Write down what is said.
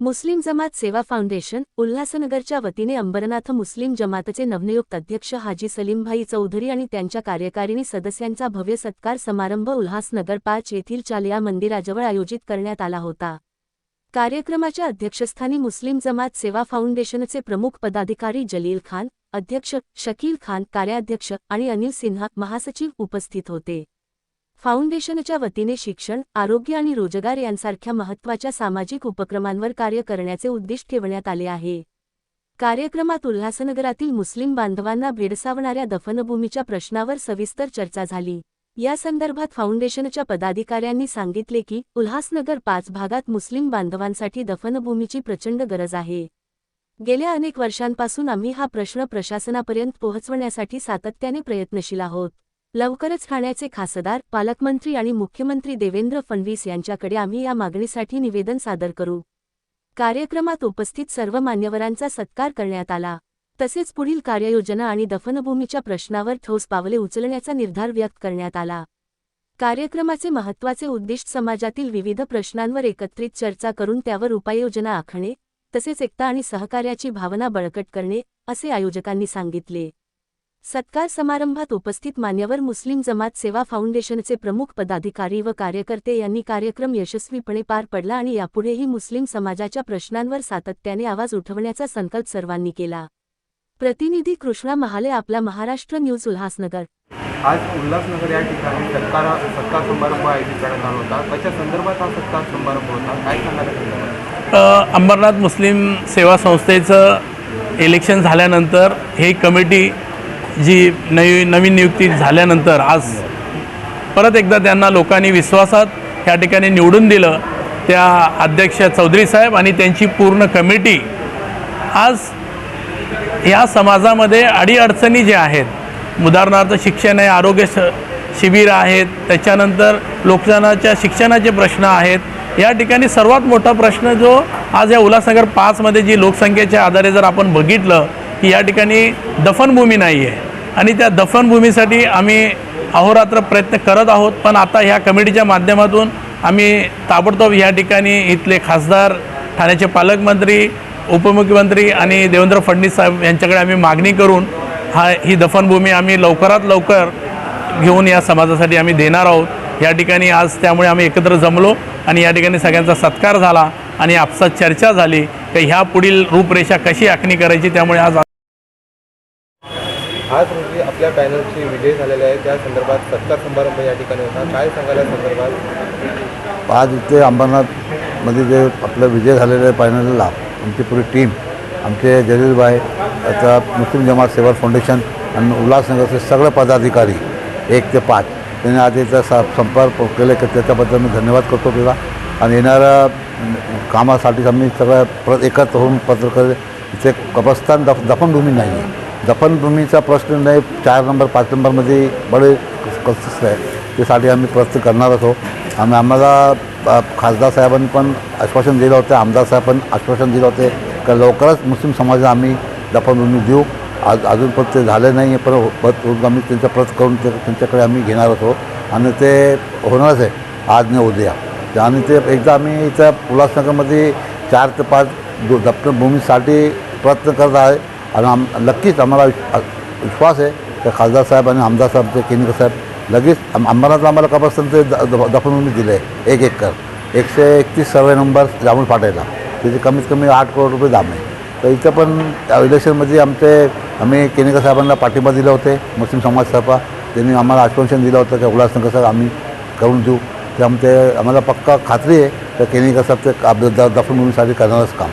मुस्लिम जमात सेवा फाउंडेशन उल्हासनगरच्या वतीने अंबरनाथ मुस्लिम जमातचे नवनियुक्त अध्यक्ष हाजी सलीमभाई चौधरी आणि त्यांच्या कार्यकारिणी सदस्यांचा भव्य सत्कार समारंभ उल्हासनगर पाच येथील चालिया मंदिराजवळ आयोजित करण्यात आला होता. कार्यक्रमाच्या अध्यक्षस्थानी मुस्लिम जमात सेवा फाउंडेशनचे प्रमुख पदाधिकारी जलील खान अध्यक्ष शकील खान कार्याध्यक्ष आणि अनिल सिन्हा महासचिव उपस्थित होते. फाउंडेशनच्या वतीने शिक्षण आरोग्य आणि रोजगार यांसारख्या महत्त्वाच्या सामाजिक उपक्रमांवर कार्य करण्याचे उद्दिष्ट ठेवण्यात आले आहे. कार्यक्रमात उल्हासनगरातील मुस्लिम बांधवांना भेडसावणाऱ्या दफनभूमीच्या प्रश्नावर सविस्तर चर्चा झाली. या संदर्भात फाउंडेशनच्या पदाधिकाऱ्यांनी सांगितले की उल्हासनगर पाच भागात मुस्लिम बांधवांसाठी दफनभूमीची प्रचंड गरज आहे. गेल्या अनेक वर्षांपासून आम्ही हा प्रश्न प्रशासनापर्यंत पोहोचवण्यासाठी सातत्याने प्रयत्नशील आहोत. लवकरच ठाण्याचे खासदार पालकमंत्री आणि मुख्यमंत्री देवेंद्र फडणवीस यांच्याकडे आम्ही या मागणीसाठी निवेदन सादर करू. कार्यक्रमात उपस्थित सर्व मान्यवरांचा सत्कार करण्यात आला. तसेच पुढील कार्ययोजना आणि दफनभूमीच्या प्रश्नावर ठोस पावले उचलण्याचा निर्धार व्यक्त करण्यात आला. कार्यक्रमाचे महत्त्वाचे उद्दिष्ट समाजातील विविध प्रश्नांवर एकत्रित चर्चा करून त्यावर उपाययोजना आखणे तसेच एकता आणि सहकार्याची भावना बळकट करणे असे आयोजकांनी सांगितले. सत्कार समारंभात उपस्थित मान्यवर मुस्लिम जमात सेवा फाउंडेशनचे प्रमुख पदाधिकारी व कार्यकर्ते यांनी कार्यक्रम यशस्वीपणे पार पडला आणि यापुढेही मुस्लिम समाजाच्या प्रश्नांवर सातत्याने आवाज उठवण्याचा संकल्प सर्वांनी केला. प्रतिनिधी कृष्णा महाले आपला महाराष्ट्र न्यूज उल्हासनगर. आज उल्हासनगर या ठिकाणी सत्कार सत्कार समारंभ आयोजित करण्यात आला होता. त्याच्या संदर्भात हा सत्कार समारंभ होता. काय सांगणार अ, अंबरनाथ मुस्लिम सेवा संस्थेचं इलेक्शन झाल्यानंतर ही कमिटी जी नवी नवीन नियुक्ती झाल्यानंतर आज परत एकदा त्यांना लोकांनी विश्वासात या ठिकाणी निवडून दिलं. त्या अध्यक्ष चौधरी साहेब आणि त्यांची पूर्ण कमिटी आज या समाजामध्ये अडीअडचणी ज्या आहेत उदाहरणार्थ शिक्षण आहे आरोग्य श शिबिर आहेत त्याच्यानंतर लोकजनाच्या शिक्षणाचे प्रश्न आहेत या ठिकाणी सर्वात मोठा प्रश्न जो आज या उल्हासनगर पाचमध्ये जी लोकसंख्येच्या आधारे जर आपण बघितलं की या ठिकाणी दफनभूमी नाही आहे आणि त्या दफनभूमीसाठी आम्ही अहोरात्र प्रयत्न करत आहोत. पण आता ह्या कमिटीच्या माध्यमातून आम्ही ताबडतोब या ठिकाणी इथले खासदार ठाण्याचे पालकमंत्री उपमुख्यमंत्री आणि देवेंद्र फडणवीस साहेब यांच्याकडे आम्ही मागणी करून हा ही दफनभूमी आम्ही लवकरात लवकर घेऊन या समाजासाठी आम्ही देणार आहोत. या ठिकाणी आज त्यामुळे आम्ही एकत्र जमलो आणि या ठिकाणी सगळ्यांचा सत्कार झाला आणि आपसात चर्चा झाली की ह्या पुढील रूपरेषा कशी आखणी करायची त्यामुळे आज आज रोजी आपल्या पॅनलचे विजय झालेले आहे. त्या संदर्भात सत्कार समारंभ या ठिकाणी होता काय सांगायला संदर्भात? आज इथे अंबरनाथमध्ये जे आपलं विजय झालेलं आहे पॅनलला आमची पुरी टीम आमचे जलीलबाई आता मुस्लिम जमात सेवा फाउंडेशन आणि उल्हासनगरचे सगळे पदाधिकारी एक ते पाच त्यांनी आज याचा स संपर्क केले की त्याच्याबद्दल मी धन्यवाद करतो तुला. आणि येणाऱ्या कामासाठी आम्ही सगळ्या परत एकत्र होऊन पत्रकार इथे कब्रस्तान दफ दफनभूमी नाही. आहे दफनभूमीचा प्रश्न नाही चार नंबर पाच नंबरमध्ये बडे कष्ट आहे? त्यासाठी आम्ही प्रयत्न करणार आहोत आम्ही आम्हाला खासदार साहेबांनी पण आश्वासन दिलं होतं आमदार साहेब पण आश्वासन दिलं होते का लवकरच मुस्लिम समाजाला आम्ही दफनभूमी देऊ. आज अजून पण ते झालं नाही आहे पण हो, आम्ही त्यांचा प्रत करून ते त्यांच्याकडे आम्ही घेणार आहोत आणि ते होणारच आहे. आज न उद्या. ते आणि ते एकदा आम्ही इथं उल्हासनगरमध्ये चार ते पाच दो दफनभूमीसाठी प्रयत्न करत आहे. आणि आम नक्कीच आम्हाला विश्वास आहे की खासदार साहेब आणि आमदार साहेब ते केंद्र साहेब लगेच अंबरनाथला आम्हाला कपासून ते द- दफनभूमी दिले आहे एक एकर. एकशे एकतीस सर्वे नंबर जामून फाटायला. त्याचे कमीत कमी आठ करोड रुपये दाम आहे तर इथं पण इलेक्शनमध्ये आमचे आम्ही केनेकर साहेबांना पाठिंबा दिले होते मुस्लिम समाज सभा त्यांनी आम्हाला आश्वासन दिलं होतं की उल्हासनगर साहेब आम्ही करून देऊ. ते आमचे आम्हाला पक्का खात्री आहे तर केनेकर साहेब ते दफनभूमीसाठी करणारच काम.